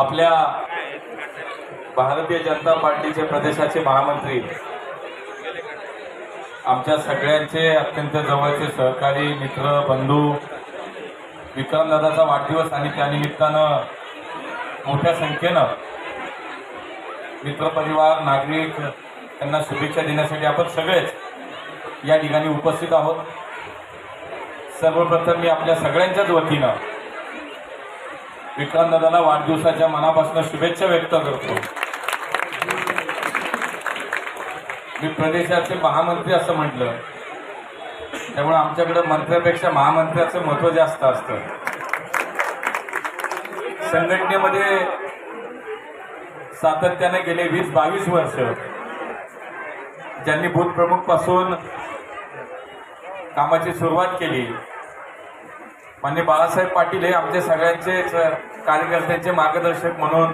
आपल्या भारतीय जनता पार्टीचे प्रदेशाचे महामंत्री आमच्या सगळ्यांचे अत्यंत जवळचे सहकारी मित्र बंधू विक्रमदादाचा वाढदिवस आणि त्यानिमित्तानं मोठ्या संख्येनं मित्रपरिवार नागरिक त्यांना शुभेच्छा देण्यासाठी आपण सगळेच या ठिकाणी उपस्थित आहोत. सर्वप्रथम मी आपल्या सगळ्यांच्याच वतीनं विक्रांतदादाला वाढदिवसाच्या मनापासून शुभेच्छा व्यक्त करतो. मी प्रदेशाचे महामंत्री असं म्हटलं. त्यामुळे आमच्याकडे मंत्र्यापेक्षा महामंत्र्याचं महत्त्व जास्त असतं. संघटनेमध्ये सातत्याने गेले वीस बावीस वर्ष. ज्यांनी बूथ प्रमुखपासून कामाची सुरुवात केली. मान्य बाळासाहेब पाटील हे आमचे सगळ्यांचेच कार्यकर्त्यांचे मार्गदर्शक म्हणून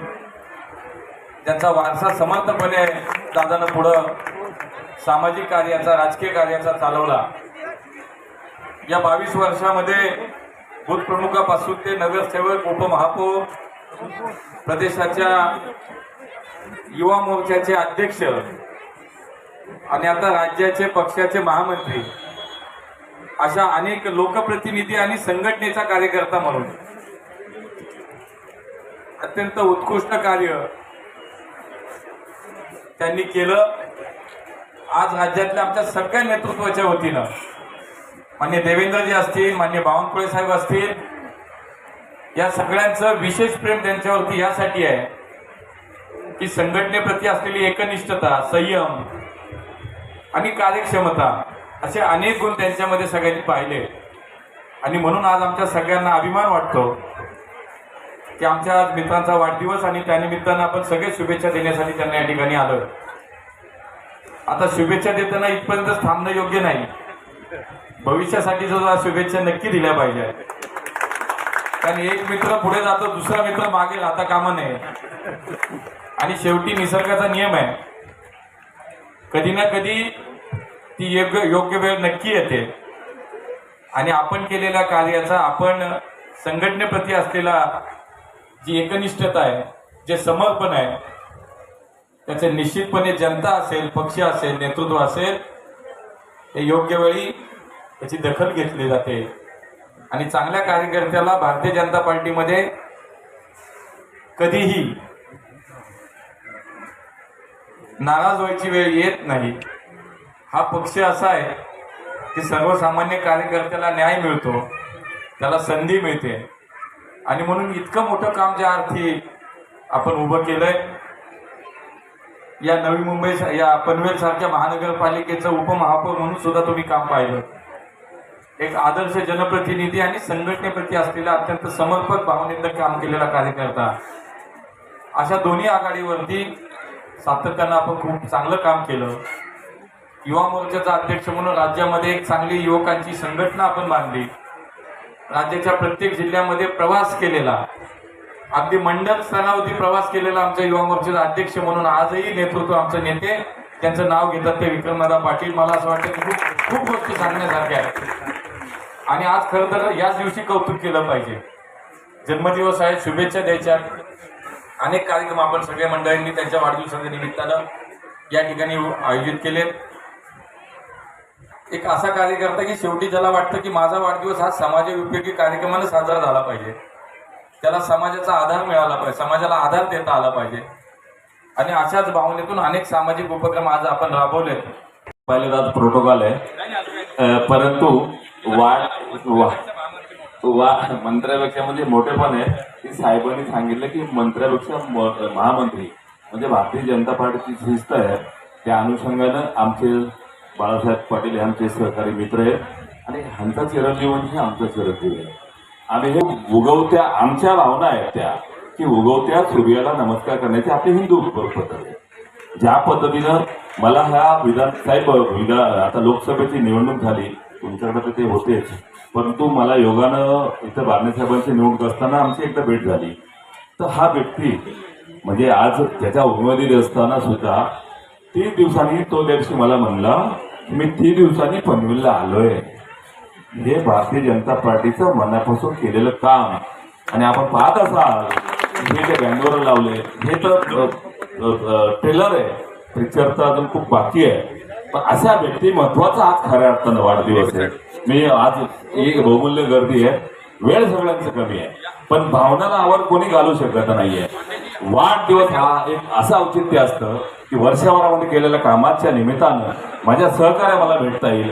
त्यांचा वारसा समर्थपणे दादानं पुढं सामाजिक कार्याचा राजकीय कार्याचा चालवला. या बावीस वर्षामध्ये बुथप्रमुखापासून ते नगरसेवक उपमहापौर प्रदेशाच्या युवा मोर्चाचे अध्यक्ष आणि आता राज्याचे पक्षाचे महामंत्री अशा अनेक लोकप्रतिनिधी आणि संघटनेचा कार्यकर्ता म्हणून. अत्यंत उत्कृष्ट कार्य त्यांनी केलं. आज राज्यातल्या आमच्या सगळ्या नेतृत्वाच्या वतीनं. मान्य देवेंद्रजी असतील मान्य बावनकुळे साहेब असतील या सगळ्यांचं विशेष प्रेम त्यांच्यावरती यासाठी आहे की संघटनेप्रती असलेली एकनिष्ठता संयम आणि कार्यक्षमता असे अनेक गुण त्यांच्यामध्ये सगळ्यांनी पाहिले. आणि म्हणून आज आमच्या सगळ्यांना अभिमान वाटतो की आमच्या आज मित्रांचा वाढदिवस आणि त्यानिमित्तानं आपण सगळे शुभेच्छा देण्यासाठी त्यांना या ठिकाणी आलो आता शुभेच्छा देताना इथपर्यंत थांबणं योग्य नाही. भविष्यासाठी जो शुभेच्छा नक्की दिल्या पाहिजे. कारण एक मित्र पुढे जातो दुसरा मित्र मागे राहता कामा नये आणि शेवटी निसर्गाचा नियम आहे. कधी ना कधी ती योग्य योग्य वेळ नक्की येते. आणि आपण केलेल्या कार्याचा आपण संघटनेप्रती असलेला जी एकनिष्ठता आहे जे समर्पण आहे त्याचे निश्चितपणे जनता असेल पक्ष असेल नेतृत्व असेल ते योग्य वेळी त्याची दखल घेतली जाते. आणि चांगल्या कार्यकर्त्याला भारतीय जनता पार्टीमध्ये कधीही नाराज व्हायची वेळ येत नाही. हा पक्ष असा आहे की सर्वसामान्य कार्यकर्त्याला न्याय मिळतो त्याला संधी मिळते. आणि म्हणून इतकं मोठं काम ज्या अर्थी आपण उभं केलंय या नवी मुंबई या पनवेल सारख्या महानगरपालिकेचं उपमहापौर म्हणून सुद्धा तुम्ही काम पाहिलं. एक आदर्श जनप्रतिनिधी आणि संघटनेप्रती असलेला अत्यंत समर्पक भावनेनं काम केलेला कार्यकर्ता. अशा दोन्ही आघाडीवरती सातत्यानं आपण खूप चांगलं काम केलं. युवा मोर्चाचा अध्यक्ष म्हणून राज्यामध्ये एक चांगली युवकांची संघटना आपण बांधली. राज्याच्या प्रत्येक जिल्ह्यामध्ये प्रवास केलेला. अगदी मंडल स्तरावरती प्रवास केलेला आमच्या युवा मोर्चाचा अध्यक्ष म्हणून आजही नेतृत्व आमचे नेते त्यांचं नाव घेतात ते विक्रमदादा पाटील. मला असं वाटतं की खूप खूप गोष्टी सांगण्यासारख्या आहेत. आणि आज खरं तर याच दिवशी कौतुक केलं पाहिजे. जन्मदिवस आहे शुभेच्छा द्यायच्या अनेक कार्यक्रम आपण सगळ्या मंडळींनी त्यांच्या वाढदिवसाच्या निमित्तानं या ठिकाणी आयोजित केले एक असा कार्यकर्ता की शेवटी ज्याला वाटतं की माझा वाढदिवस हा समाजोपयोगी कार्यक्रमानं साजरा झाला पाहिजे. त्याला समाजाचा आधार मिळाला पाहिजे समाजाला आधार देता आला पाहिजे. आणि अशाच भावनेतून अनेक सामाजिक उपक्रम आज आपण राबवले. पहिल्यांदाच प्रोटोकॉल आहे. परंतु वाढ वा वा मंत्र्यापेक्षा म्हणजे मोठेपण आहे. की साहेबांनी सांगितलं की मंत्र्यापेक्षा म- महामंत्री म्हणजे भारतीय जनता पार्टीची शिस्त आहे. त्या अनुषंगानं आमचे बाळासाहेब पाटील हे आमचे सहकारी मित्र आहेत. आणि ह्यांचा चिरंजीवन हे आमचं चिरंजीव आहे. आणि हे उगवत्या आमच्या भावना आहेत त्या की उगवत्या सूर्याला नमस्कार करण्याची आपली हिंदू पद्धत आहे. ज्या पद्धतीनं मला ह्या विधान साहेब विधान आता लोकसभेची निवडणूक झाली तुमच्याकडे तर ते होतेच. परंतु मला योगानं इथं बारणेसाहेबांची निवडणूक असताना आमची एकदा भेट झाली. तर हा व्यक्ती म्हणजे आज त्याच्या उमेदवारी असताना सुद्धा तीन दिवसांनी तो दिवशी मला म्हणला मी तीन दिवसांनी पनवेलला आलोय. हे भारतीय जनता पार्टीचं मनापासून केलेलं काम. आणि आपण पाहत असाल हे जे बँगलोर लावले हे तर ट्रेलर आहे. पिक्चर तर अजून खूप बाकी आहे. पण अशा व्यक्तिमत्वाचा आज खऱ्या अर्थानं वाढदिवस आहे. मी आज एक बहुमूल्य गर्दी आहे. वेळ सगळ्यांचं कमी आहे. पण भावनाला आवर कोणी घालू शकत नाहीये. वाढदिवस हा एक असं औचित्य असतं की वर्षभरामध्ये केलेल्या कामाच्या निमित्तानं माझ्या सहकार्या मला भेटता येईल.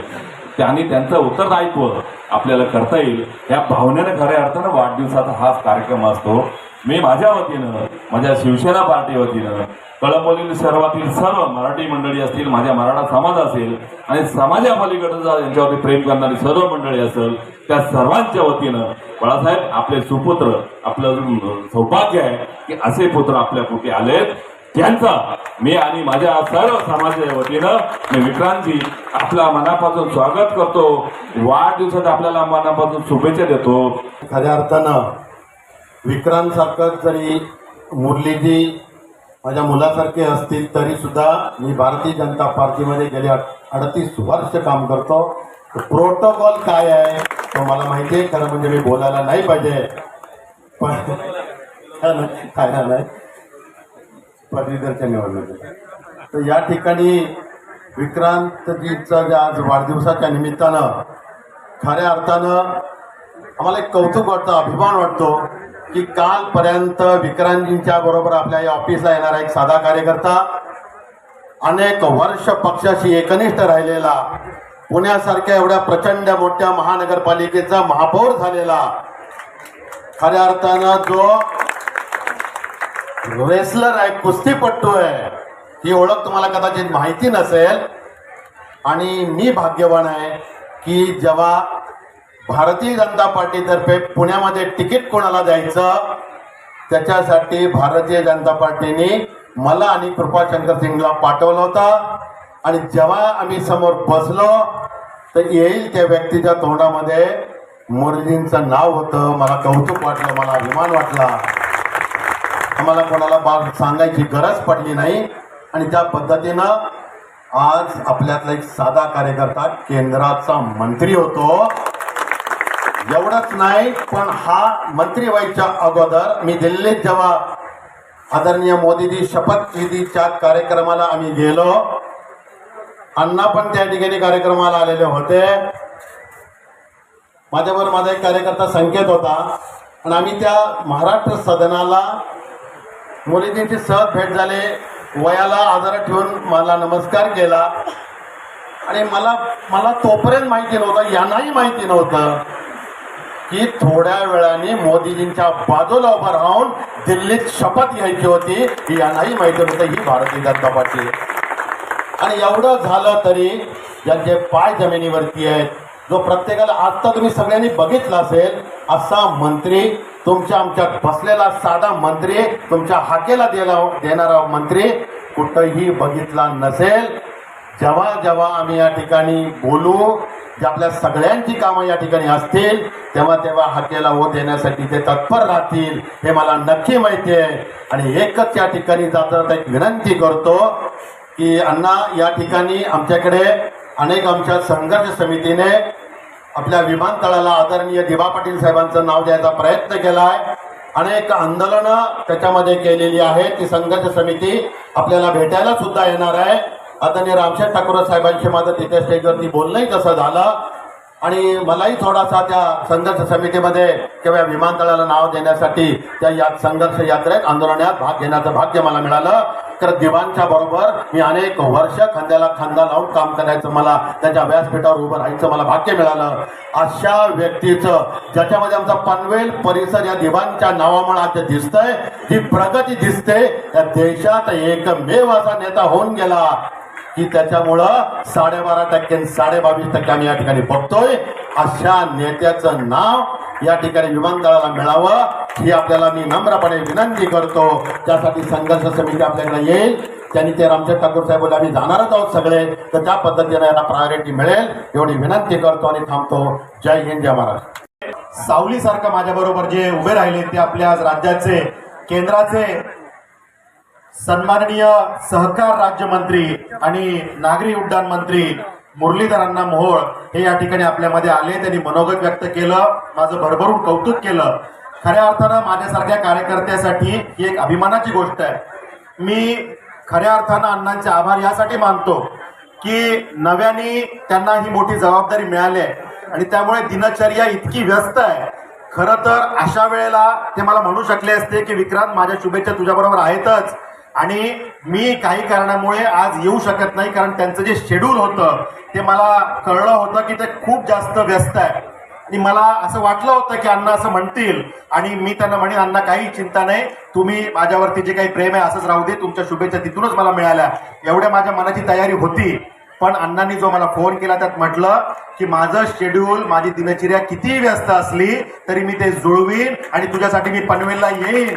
ते आणि त्यांचं उत्तरदायित्व आपल्याला करता येईल. या भावनेनं खऱ्या अर्थानं वाढदिवसाचा हाच कार्यक्रम असतो. मी माझ्या वतीनं माझ्या शिवसेना पार्टी वतीनं कळंबोलील सर्वातील सर्व मराठी मंडळी असतील माझ्या मराठा समाज असेल आणि समाजापलीकडे जा यांच्यावरती प्रेम करणारी सर्व मंडळी असेल त्या सर्वांच्या वतीनं बाळासाहेब आपले सुपुत्र आपलं सौभाग्य आहे की असे पुत्र आपल्या कुठे आलेत. त्यांचा मी आणि माझ्या सर्व समाजाच्या वतीनं मी विक्रांतजी आपल्या मनापासून स्वागत करतो. वाढदिवसात आपल्याला मनापासून शुभेच्छा देतो. खऱ्या अर्थानं विक्रांत सारखं जरी मुरलीजी माझ्या मुलासारखे असतील तरी सुद्धा मी भारतीय जनता पार्टीमध्ये गेले अडतीस वर्ष काम करतो. प्रोटोकॉल काय आहे तो मला माहिती आहे. खरं म्हणजे मी बोलायला नाही पाहिजे. पण काय नाही पदवीधरच्या निवडणुकीत. तर या ठिकाणी विक्रांतजीचं जे आज वाढदिवसाच्या निमित्तानं खऱ्या अर्थानं आम्हाला एक कौतुक वाटतं अभिमान वाटतो. की कालपर्यंत विक्रांतजींच्या बरोबर आपल्या या ऑफिसला येणारा एक साधा कार्यकर्ता अनेक वर्ष पक्षाशी एकनिष्ठ राहिलेला पुण्यासारख्या एवढ्या प्रचंड मोठ्या महानगरपालिकेचा महापौर झालेला खऱ्या अर्थानं जो रेसलर आहे कुस्तीपट्टू आहे ही ओळख तुम्हाला कदाचित माहिती नसेल. आणि मी भाग्यवान आहे की जेव्हा भारतीय जनता पार्टीतर्फे पुण्यामध्ये तिकीट कोणाला द्यायचं? त्याच्यासाठी भारतीय जनता पार्टीने मला आणि कृपाशंकर सिंगला पाठवलं होतं. आणि जेव्हा आम्ही समोर बसलो तर येईल त्या व्यक्तीच्या तोंडामध्ये मुरलींचं नाव होतं. मला कौतुक वाटलं मला अभिमान वाटला. आम्हाला कोणाला बाग सांगायची गरज पडली नाही. आणि त्या पद्धतीनं आज आपल्यातला एक साधा कार्यकर्ता केंद्राचा मंत्री होतो. एवढंच नाही पण हा मंत्री व्हायच्या अगोदर मी दिल्लीत जेव्हा आदरणीय मोदीजी शपथविधीच्या कार्यक्रमाला आम्ही गेलो अण्णा पण त्या ठिकाणी कार्यक्रमाला आलेले होते. माझ्याबरोबर माझा एक कार्यकर्ता संकेत होता आणि आम्ही त्या महाराष्ट्र सदनाला मोदीजींची सहज भेट झाले वयाला आदर ठेवून मला नमस्कार केला. आणि मला मला तोपर्यंत माहिती नव्हतं यांनाही माहिती नव्हतं. की थोड्या वेळाने मोदीजींच्या बाजूला उभं राहून दिल्लीत शपथ घ्यायची होती की यांनाही माहिती नव्हतं ही भारतीय जनता पार्टी आहे. आणि एवढं झालं तरी ज्यांचे पाय जमिनीवरती आहेत जो प्रत्येकाला आत्ता तुम्ही सगळ्यांनी बघितला असेल असा मंत्री तुमच्या आमच्यात बसलेला साधा मंत्री तुमच्या हाकेला देला देणारा मंत्री कुठंही बघितला नसेल जेव्हा जेव्हा आम्ही या ठिकाणी बोलू जे आपल्या सगळ्यांची कामं या ठिकाणी असतील तेव्हा तेव्हा हत्येला ओ देण्यासाठी ते तत्पर राहतील हे मला नक्की माहिती आहे. आणि एकच या ठिकाणी जाता जाता एक विनंती करतो की अण्णा या ठिकाणी आमच्याकडे अनेक आमच्या संघर्ष समितीने आपल्या विमानतळाला आदरणीय दिबा पाटील साहेबांचं नाव द्यायचा प्रयत्न केला आहे अनेक आंदोलनं त्याच्यामध्ये केलेली आहेत. ती संघर्ष समिती आपल्याला भेटायला सुद्धा येणार आहे. आदरणीय रामशेठ ठाकूर साहेबांशी माझं तिथे स्टेजवरती बोलणंही तसं झालं? आणि मलाही थोडासा त्या संघर्ष समितीमध्ये किंवा विमानतळाला नाव देण्यासाठी त्या या संघर्ष यात्रेत आंदोलनात भाग घेण्याचं भाग्य मला मिळालं. तर दिवाणच्या बरोबर मी अनेक वर्ष खांद्याला खांदा लावून काम करायचं मला त्याच्या व्यासपीठावर उभं राहायचं मला भाग्य मिळालं. अशा व्यक्तीचं ज्याच्यामध्ये आमचा पनवेल परिसर या दिवाणच्या नावामुळे आज दिसतंय ही प्रगती दिसते त्या देशात एकमेव असा नेता होऊन गेला. की त्याच्यामुळं साडेबारा टक्के साडे बावीस टक्के आम्ही या ठिकाणी बघतोय. अशा नेत्याचं नाव या ठिकाणी विमानतळाला मिळावं ही आपल्याला मी नम्रपणे विनंती करतो. त्यासाठी संघर्ष समिती आपल्याकडे येईल. त्यांनी ते रामचंद्र ठाकूर साहेब बोलले आम्ही जाणारच आहोत सगळे. तर त्या पद्धतीने यांना प्रायोरिटी मिळेल. एवढी विनंती करतो आणि थांबतो. जय हिंद जय महाराष्ट्र. सावलीसारखं माझ्याबरोबर जे उभे राहिले ते आपल्या आज राज्याचे केंद्राचे सन्माननीय सहकार राज्यमंत्री आणि नागरी उड्डाण मंत्री मुरलीधरांना मोहोळ हे या ठिकाणी आपल्यामध्ये आले. त्यांनी मनोगत व्यक्त केलं माझं भरभरून कौतुक केलं. खऱ्या अर्थानं माझ्यासारख्या कार्यकर्त्यासाठी ही एक अभिमानाची गोष्ट आहे. मी खऱ्या अर्थानं अण्णांचे आभार यासाठी मानतो की नव्याने त्यांना ही मोठी जबाबदारी मिळाली आहे. आणि त्यामुळे दिनचर्या इतकी व्यस्त आहे. खरं तर अशा वेळेला ते मला म्हणू शकले असते की विक्रांत माझ्या शुभेच्छा तुझ्याबरोबर आहेतच. आणि मी काही कारणामुळे आज येऊ शकत नाही कारण त्यांचं जे शेड्यूल होतं ते मला कळलं होतं की ते खूप जास्त व्यस्त आहे. आणि मला असं वाटलं होतं की अण्णा असं म्हणतील आणि मी त्यांना म्हणेन अण्णा काही चिंता नाही. तुम्ही माझ्यावरती जे काही प्रेम आहे असंच राहू दे. तुमच्या शुभेच्छा तिथूनच मला मिळाल्या. एवढ्या माझ्या मनाची तयारी होती. पण अण्णांनी जो मला फोन केला त्यात म्हटलं की माझं शेड्यूल माझी दिनचर्या कितीही व्यस्त असली तरी मी ते जुळवीन आणि तुझ्यासाठी मी पनवेलला येईन.